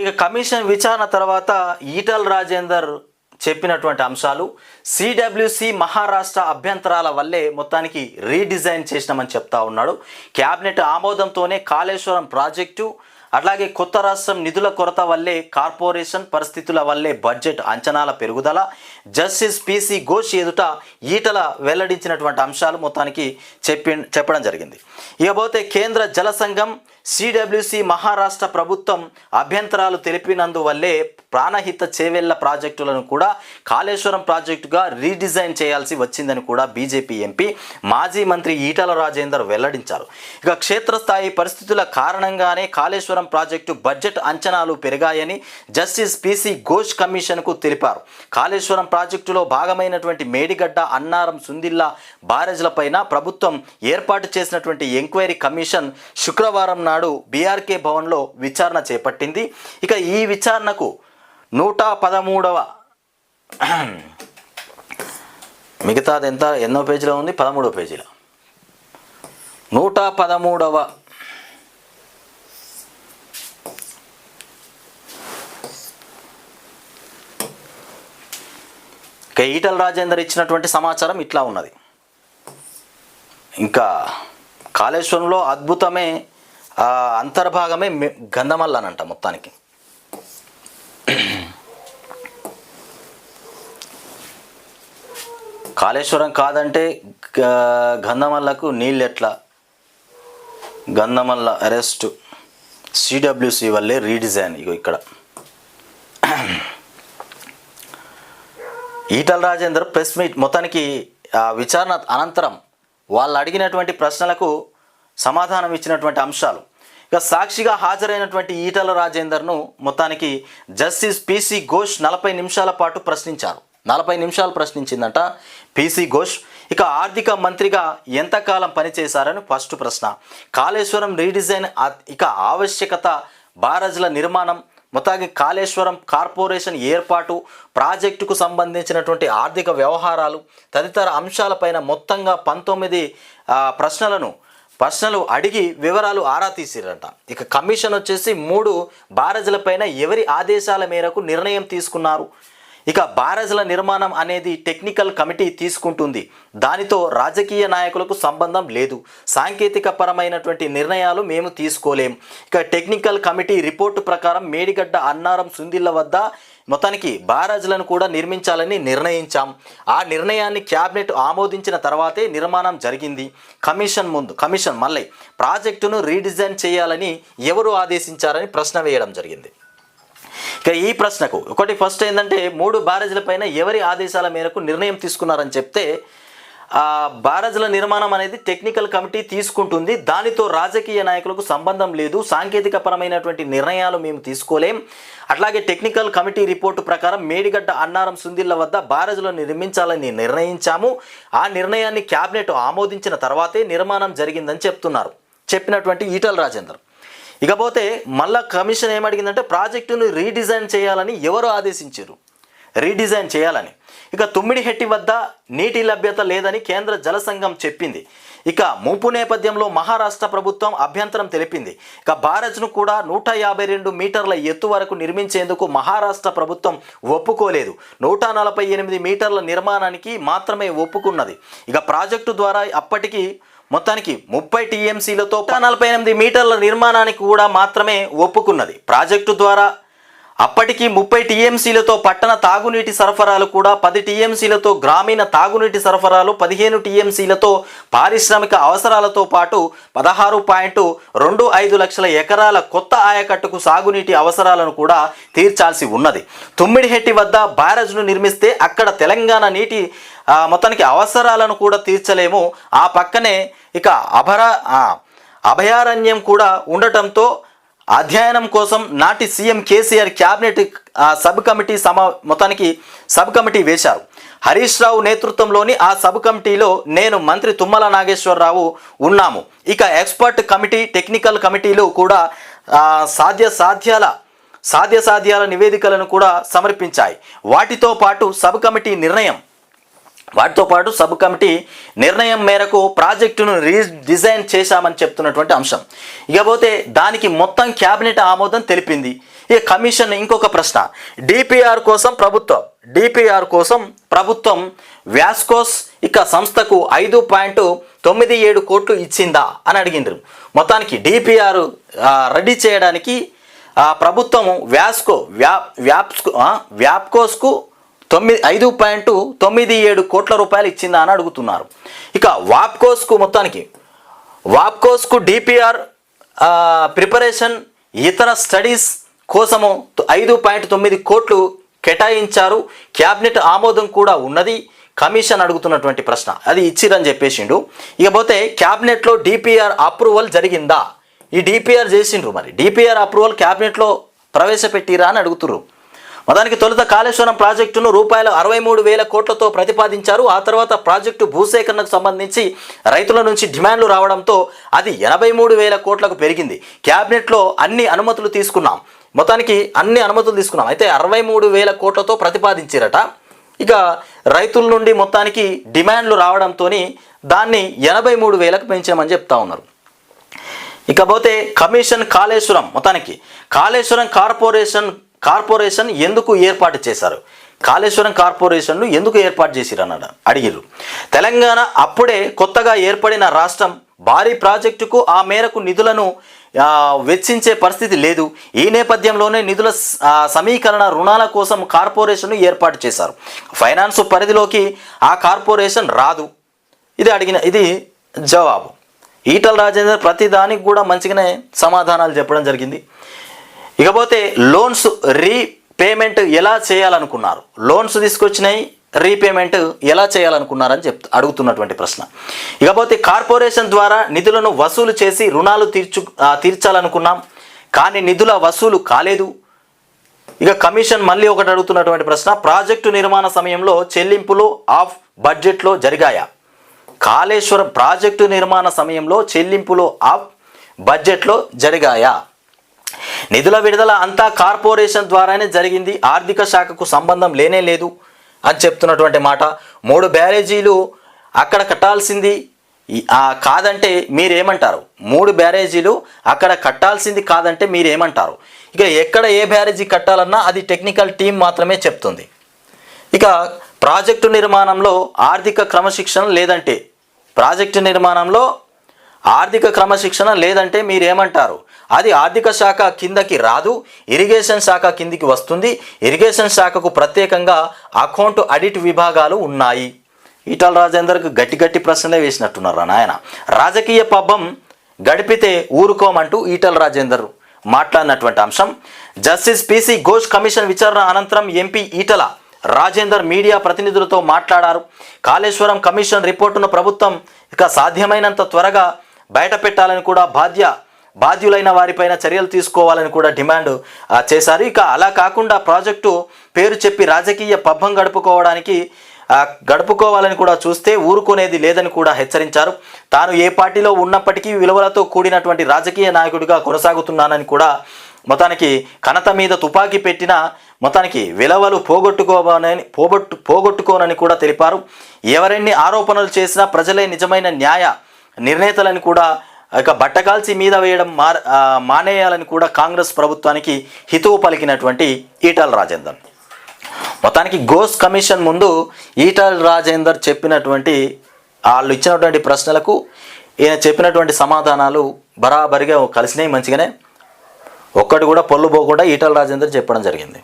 ఇక కమిషన్ విచారణ తర్వాత ఈటల్ రాజేందర్ చెప్పినటువంటి అంశాలు సిడబ్ల్యూసి మహారాష్ట్ర అభ్యంతరాల వల్లే మొత్తానికి రీడిజైన్ చేసినామని చెప్తా ఉన్నాడు. క్యాబినెట్ ఆమోదంతోనే కాళేశ్వరం ప్రాజెక్టు అట్లాగే కొత్త రాష్ట్రం నిధుల కొరత వల్లే కార్పొరేషన్ పరిస్థితుల వల్లే బడ్జెట్ అంచనాల పెరుగుదల జస్టిస్ పిసి ఘోష్ ఎదుట ఈటల వెల్లడించినటువంటి అంశాలు మొత్తానికి చెప్పి చెప్పడం జరిగింది. ఇకపోతే కేంద్ర జల సంఘం సిడబ్ల్యూసి మహారాష్ట్ర ప్రభుత్వం అభ్యంతరాలు తెలిపినందువల్లే ప్రాణహిత చేవెళ్ళ ప్రాజెక్టులను కూడా కాళేశ్వరం ప్రాజెక్టుగా రీడిజైన్ చేయాల్సి వచ్చిందని కూడా బీజేపీ ఎంపీ మాజీ మంత్రి ఈటల రాజేందర్ వెల్లడించారు. ఇక క్షేత్రస్థాయి పరిస్థితుల కారణంగానే కాళేశ్వరం ప్రాజెక్టు బడ్జెట్ అంచనాలు పెరిగాయని జస్టిస్ పిసి ఘోష్ కమిషన్కు తెలిపారు. కాళేశ్వరం ప్రాజెక్టులో భాగమైనటువంటి మేడిగడ్డ అన్నారం సుందిల్లా బ్యారేజ్లపైన ప్రభుత్వం ఏర్పాటు చేసినటువంటి ఎంక్వైరీ కమిషన్ శుక్రవారం నాడు బీఆర్కే భవన్లో విచారణ చేపట్టింది. ఇక ఈ విచారణకు నూట పదమూడవ మిగతాది ఎంత ఎన్నో పేజీలో ఉంది? పదమూడవ పేజీలో? నూట పదమూడవ ఇక ఈటల రాజేందర్ ఇచ్చినటువంటి సమాచారం ఇట్లా ఉన్నది. ఇంకా కాళేశ్వరంలో అద్భుతమే అంతర్భాగమే గంధమల్లనంట మొత్తానికి. కాళేశ్వరం కాదంటే గంధమల్లకు నీళ్ళు ఎట్లా? గంధమల్ల అరెస్ట్. సిడబ్ల్యూసి వల్లే రీడిజైన్ ఇగో ఇక్కడ. ఈటల రాజేందర్ ప్రెస్ మీట్ మొత్తానికి విచారణ అనంతరం వాళ్ళు అడిగినటువంటి ప్రశ్నలకు సమాధానం ఇచ్చినటువంటి అంశాలు. ఇక సాక్షిగా హాజరైనటువంటి ఈటల రాజేందర్ను మొత్తానికి జస్టిస్ పిసి ఘోష్ నలభై నిమిషాల పాటు ప్రశ్నించారు. నలభై నిమిషాలు ప్రశ్నించిందంట పిసి ఘోష్. ఇక ఆర్థిక మంత్రిగా ఎంతకాలం పనిచేశారని ఫస్ట్ ప్రశ్న. కాళేశ్వరం రీడిజైన్ ఇక ఆవశ్యకత బారజ్ల నిర్మాణం మొత్తానికి కాళేశ్వరం కార్పొరేషన్ ఏర్పాటు ప్రాజెక్టుకు సంబంధించినటువంటి ఆర్థిక వ్యవహారాలు తదితర అంశాలపైన మొత్తంగా పంతొమ్మిది ప్రశ్నలను ప్రశ్నలు అడిగి వివరాలు ఆరా తీసిరంట. ఇక కమిషన్ వచ్చేసి మూడు బారజులపైన ఎవరి ఆదేశాల మేరకు నిర్ణయం తీసుకున్నారు? ఇక బారేజ్ల నిర్మాణం అనేది టెక్నికల్ కమిటీ తీసుకుంటుంది. దానితో రాజకీయ నాయకులకు సంబంధం లేదు. సాంకేతిక పరమైనటువంటి నిర్ణయాలు మేము తీసుకోలేం. ఇక టెక్నికల్ కమిటీ రిపోర్టు ప్రకారం మేడిగడ్డ అన్నారం సుందిళ్ళ వద్ద మొత్తానికి బారాజులను కూడా నిర్మించాలని నిర్ణయించాం. ఆ నిర్ణయాన్ని క్యాబినెట్ ఆమోదించిన తర్వాతే నిర్మాణం జరిగింది. కమిషన్ ముందు కమిషన్ మళ్ళీ ప్రాజెక్టును రీడిజైన్ చేయాలని ఎవరు ఆదేశించారని ప్రశ్న వేయడం జరిగింది. ఇక ఈ ప్రశ్నకు ఒకటి ఫస్ట్ ఏంటంటే మూడు బ్యారేజ్ల పైన ఎవరి ఆదేశాల మేరకు నిర్ణయం తీసుకున్నారని చెప్తే ఆ బ్యారేజ్ల నిర్మాణం అనేది టెక్నికల్ కమిటీ తీసుకుంటుంది. దానితో రాజకీయ నాయకులకు సంబంధం లేదు. సాంకేతిక పరమైనటువంటి నిర్ణయాలు మేము తీసుకోలేం. అట్లాగే టెక్నికల్ కమిటీ రిపోర్టు ప్రకారం మేడిగడ్డ అన్నారం సుందిళ్ళ వద్ద బారేజ్లను నిర్మించాలని నిర్ణయించాము. ఆ నిర్ణయాన్ని క్యాబినెట్ ఆమోదించిన తర్వాతే నిర్మాణం జరిగిందని చెప్తున్నారు. చెప్పినటువంటి ఈటల రాజేందర్. ఇకపోతే మళ్ళా కమిషన్ ఏమడిగిందంటే ప్రాజెక్టును రీడిజైన్ చేయాలని ఎవరు ఆదేశించారు. రీడిజైన్ చేయాలని. ఇక తుమ్మిడిహెట్టి వద్ద నీటి లభ్యత లేదని కేంద్ర జల సంఘం చెప్పింది. ఇక ముంపు నేపథ్యంలో మహారాష్ట్ర ప్రభుత్వం అభ్యంతరం తెలిపింది. ఇక భారత్ను కూడా నూట యాభై రెండు మీటర్ల ఎత్తు వరకు నిర్మించేందుకు మహారాష్ట్ర ప్రభుత్వం ఒప్పుకోలేదు. నూట నలభై ఎనిమిది మీటర్ల నిర్మాణానికి మాత్రమే ఒప్పుకున్నది. ఇక ప్రాజెక్టు ద్వారా అప్పటికి మొత్తానికి ముప్పై టీఎంసీలతో నలభై ఎనిమిది మీటర్ల నిర్మాణానికి కూడా మాత్రమే ఒప్పుకున్నది. ప్రాజెక్టు ద్వారా అప్పటికి ముప్పై టీఎంసీలతో పట్టణ తాగునీటి సరఫరాలు కూడా పది టీఎంసీలతో గ్రామీణ తాగునీటి సరఫరాలు పదిహేను టీఎంసీలతో పారిశ్రామిక అవసరాలతో పాటు పదహారు పాయింట్ రెండు ఐదు లక్షల ఎకరాల కొత్త ఆయకట్టుకు సాగునీటి అవసరాలను కూడా తీర్చాల్సి ఉన్నది. తుమ్మిడిహెట్టి వద్ద బ్యారేజ్ను నిర్మిస్తే అక్కడ తెలంగాణ నీటి మొత్తానికి అవసరాలను కూడా తీర్చలేము. ఆ పక్కనే ఇక అభర అభయారణ్యం కూడా ఉండటంతో అధ్యయనం కోసం నాటి CM KCR cabinet sub committee సమా మొత్తానికి సబ్ కమిటీ వేశారు. హరీష్ రావు నేతృత్వంలోని ఆ సబ్ కమిటీలో నేను మంత్రి తుమ్మల నాగేశ్వరరావు ఉన్నాము. ఇక ఎక్స్పర్ట్ కమిటీ టెక్నికల్ కమిటీలు కూడా సాధ్య సాధ్యాల సాధ్య సాధ్యాల నివేదికలను కూడా సమర్పించాయి. వాటితో పాటు సబ్ కమిటీ నిర్ణయం వాటితో పాటు సబ్ కమిటీ నిర్ణయం మేరకు ప్రాజెక్టును రీ డిజైన్ చేశామని చెప్తున్నటువంటి అంశం. ఇకపోతే దానికి మొత్తం క్యాబినెట్ ఆమోదం తెలిపింది. ఇక కమిషన్ ఇంకొక ప్రశ్న. డిపిఆర్ కోసం ప్రభుత్వం డిపిఆర్ కోసం ప్రభుత్వం వ్యాస్కోస్ ఇక సంస్థకు ఐదు పాయింట్ తొమ్మిది ఏడు కోట్లు ఇచ్చిందా అని అడిగిండ్రు. మొత్తానికి డిపిఆర్ రెడీ చేయడానికి ప్రభుత్వం వ్యాస్కో వ్యా వ్యాప్స్కో వ్యాప్కోస్కు తొమ్మిది ఐదు పాయింట్ తొమ్మిది ఏడు కోట్ల రూపాయలు ఇచ్చిందా అని అడుగుతున్నారు. ఇక వాప్కోస్కు మొత్తానికి వాప్కోస్కు డిపిఆర్ ప్రిపరేషన్ ఇతర స్టడీస్ కోసము ఐదు పాయింట్ తొమ్మిది కోట్లు కేటాయించారు. క్యాబినెట్ ఆమోదం కూడా ఉన్నది. కమిషన్ అడుగుతున్నటువంటి ప్రశ్న. అది ఇచ్చిరని చెప్పేసిండు. ఇకపోతే క్యాబినెట్లో డిపిఆర్ అప్రూవల్ జరిగిందా? ఈ డిపిఆర్ చేసిండ్రు మరి. డిపిఆర్ అప్రూవల్ క్యాబినెట్లో ప్రవేశపెట్టిరా అని అడుగుతుర్రు. మొదనికి తొలుత కాళేశ్వరం ప్రాజెక్టును రూపాయలు అరవై మూడు వేల కోట్లతో ప్రతిపాదించారు. ఆ తర్వాత ప్రాజెక్టు భూసేకరణకు సంబంధించి రైతుల నుంచి డిమాండ్లు రావడంతో అది ఎనభై మూడు వేల కోట్లకు పెరిగింది. క్యాబినెట్లో అన్ని అనుమతులు తీసుకున్నాం. మొత్తానికి అన్ని అనుమతులు తీసుకున్నాం. అయితే అరవై మూడు వేల కోట్లతో ప్రతిపాదించారట. ఇక రైతుల నుండి మొత్తానికి డిమాండ్లు రావడంతో దాన్ని ఎనభై మూడు వేలకు పెంచామని చెప్తా ఉన్నారు. ఇకపోతే కమిషన్ కాళేశ్వరం మొత్తానికి. కాళేశ్వరం కార్పొరేషన్ కార్పొరేషన్ ఎందుకు ఏర్పాటు చేశారు? కాళేశ్వరం కార్పొరేషన్ను ఎందుకు ఏర్పాటు చేసిరు అన్నాడు అడిగిరు తెలంగాణ అప్పుడే కొత్తగా ఏర్పడిన రాష్ట్రం భారీ ప్రాజెక్టుకు ఆ మేరకు నిధులను వెచ్చించే పరిస్థితి లేదు. ఈ నేపథ్యంలోనే నిధుల సమీకరణ రుణాల కోసం కార్పొరేషన్ను ఏర్పాటు చేశారు. ఫైనాన్స్ పరిధిలోకి ఆ కార్పొరేషన్ రాదు. ఇది అడిగిన ఇది జవాబు. ఈటల రాజేందర్ ప్రతి దానికి కూడా మంచిగానే సమాధానాలు చెప్పడం జరిగింది. ఇకపోతే లోన్స్ రీపేమెంట్ ఎలా చేయాలనుకున్నారు? లోన్స్ తీసుకొచ్చినాయి రీపేమెంట్ ఎలా చేయాలనుకున్నారని చెప్ అడుగుతున్నటువంటి ప్రశ్న. ఇకపోతే కార్పొరేషన్ ద్వారా నిధులను వసూలు చేసి రుణాలు తీర్చు తీర్చాలనుకున్నాం కానీ నిధుల వసూలు కాలేదు. ఇక కమిషన్ మళ్ళీ ఒకటి అడుగుతున్నటువంటి ప్రశ్న ప్రాజెక్టు నిర్మాణ సమయంలో చెల్లింపులు ఆఫ్ బడ్జెట్లో జరిగాయా? కాళేశ్వరం ప్రాజెక్టు నిర్మాణ సమయంలో చెల్లింపులు ఆఫ్ బడ్జెట్లో జరిగాయా? నిధుల విడుదల అంతా కార్పొరేషన్ ద్వారానే జరిగింది. ఆర్థిక శాఖకు సంబంధం లేనే లేదు అని చెప్తున్నటువంటి మాట. మూడు బ్యారేజీలు అక్కడ కట్టాల్సింది కాదంటే మీరేమంటారు? మూడు బ్యారేజీలు అక్కడ కట్టాల్సింది కాదంటే మీరేమంటారు? ఇక ఎక్కడ ఏ బ్యారేజీ కట్టాలన్నా అది టెక్నికల్ టీం మాత్రమే చెప్తుంది. ఇక ప్రాజెక్టు నిర్మాణంలో ఆర్థిక క్రమశిక్షణ లేదంటే ప్రాజెక్టు నిర్మాణంలో ఆర్థిక క్రమశిక్షణ లేదంటే మీరేమంటారు? అది ఆర్థిక శాఖ కిందకి రాదు ఇరిగేషన్ శాఖ కిందికి వస్తుంది. ఇరిగేషన్ శాఖకు ప్రత్యేకంగా అకౌంట్ ఆడిట్ విభాగాలు ఉన్నాయి. ఈటల రాజేందర్కి గట్టి గట్టి ప్రశ్నలే వేసినట్టున్నారు నాయన? రాజకీయ పబ్బం గడిపితే ఊరుకోమంటూ ఈటల రాజేందర్ మాట్లాడినటువంటి అంశం. జస్టిస్ పిసి ఘోష్ కమిషన్ విచారణ అనంతరం ఎంపీ ఈటల రాజేందర్ మీడియా ప్రతినిధులతో మాట్లాడారు. కాళేశ్వరం కమిషన్ రిపోర్టును ప్రభుత్వం ఇక సాధ్యమైనంత త్వరగా బయట పెట్టాలని కూడా బాధ్య బాధ్యులైన వారిపైన చర్యలు తీసుకోవాలని కూడా డిమాండ్ చేశారు. ఇక అలా కాకుండా ప్రాజెక్టు పేరు చెప్పి రాజకీయ పబ్బం గడుపుకోవడానికి గడుపుకోవాలని కూడా చూస్తే ఊరుకునేది లేదని కూడా హెచ్చరించారు. తాను ఏ పార్టీలో ఉన్నప్పటికీ విలువలతో కూడినటువంటి రాజకీయ నాయకుడిగా కొనసాగుతున్నానని కూడా మొత్తానికి కనత మీద తుపాకీ పెట్టిన మొత్తానికి విలువలు పోగొట్టుకోవాలని పోగొట్టు పోగొట్టుకోనని కూడా తెలిపారు. ఎవరెన్ని ఆరోపణలు చేసినా ప్రజలే నిజమైన న్యాయ నిర్ణేతలని కూడా యొక్క బట్టకాల్చి మీద వేయడం మా మానేయాలని కూడా కాంగ్రెస్ ప్రభుత్వానికి హితవు పలికినటువంటి ఈటల రాజేందర్. మొత్తానికి గోస్ కమిషన్ ముందు ఈటల రాజేందర్ చెప్పినటువంటి వాళ్ళు ఇచ్చినటువంటి ప్రశ్నలకు ఈయన చెప్పినటువంటి సమాధానాలు బరాబరిగా కలిసినాయి మంచిగానే. ఒక్కటి కూడా పొల్లు పోకుండా ఈటల రాజేందర్ చెప్పడం జరిగింది.